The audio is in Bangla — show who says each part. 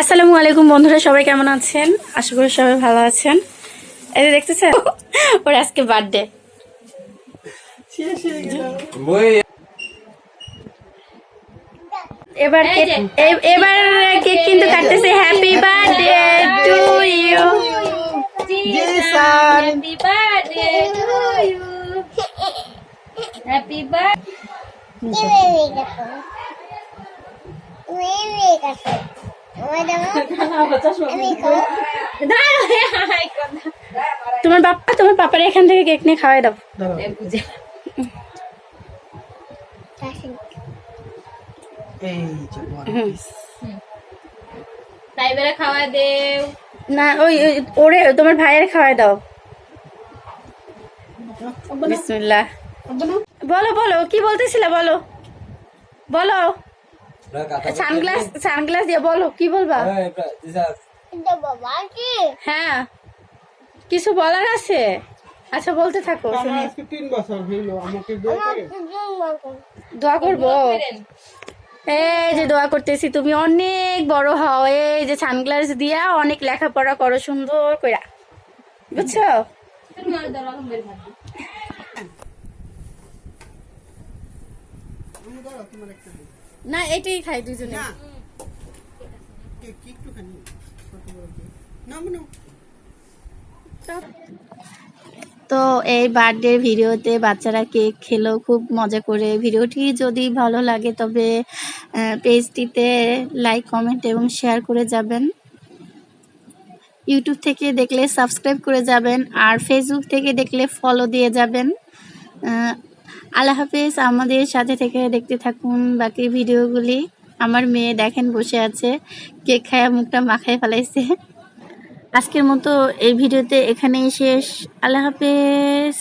Speaker 1: আসসালামু আলাইকুম বন্ধুরা সবাই কেমন আছেন? আশা করি সবাই ভালো আছেন। এই যে দেখতেছেন ওর আজকে বার্থডে এবার এবার কেক কিন্তু কাটতেছে। Happy birthday to you
Speaker 2: to you. Happy birthday.
Speaker 1: তোমার বাপ্পা তোমার পাপার এখান থেকে কেক নিয়ে খাওয়াই দাও। না, ওই ওরে, তোমার ভাইয়ের খাওয়াই দাও। বলো বলো, কি বলতেছিলে, বলো। বলো। সানগ্লাস সানগ্লাস দিয়ে বলো কি বলবা? হ্যাঁ কিছু বলার আছে? আচ্ছা বলতে থাকো শুনি।
Speaker 3: তিন বছর হইল আমাকে দোয়া
Speaker 1: করব? এই যে দোয়া করতেছি তুমি অনেক বড় হও এই যে সানগ্লাস দিয়া অনেক লেখাপড়া করো সুন্দর কইরা। বুঝছ? না এটাই খাই দুজনে।
Speaker 3: না। কেক কি একটুখানি কত বড় কেক না
Speaker 1: তো এই বার্থডে ভিডিওতে বাচ্চারা কেক খেলো খুব মজা করে। ভিডিওটি যদি ভালো লাগে তবে পেজটিতে লাইক কমেন্ট এবং শেয়ার করে যাবেন। ইউটিউব থেকে দেখলে সাবস্ক্রাইব করে যাবেন আর ফেসবুক থেকে দেখলে ফলো দিয়ে যাবেন। আল্লাহ হাফিজ, আমাদের সাথে থেকে দেখতে থাকুন বাকি ভিডিওগুলি। আমার মেয়ে দেখেন বসে আছে, কেক খায়া মুখটা মাখায় ফেলাইছে। আজকের মতো এই ভিডিওতে এখানেই শেষ। আল্লাহ হাফেজ।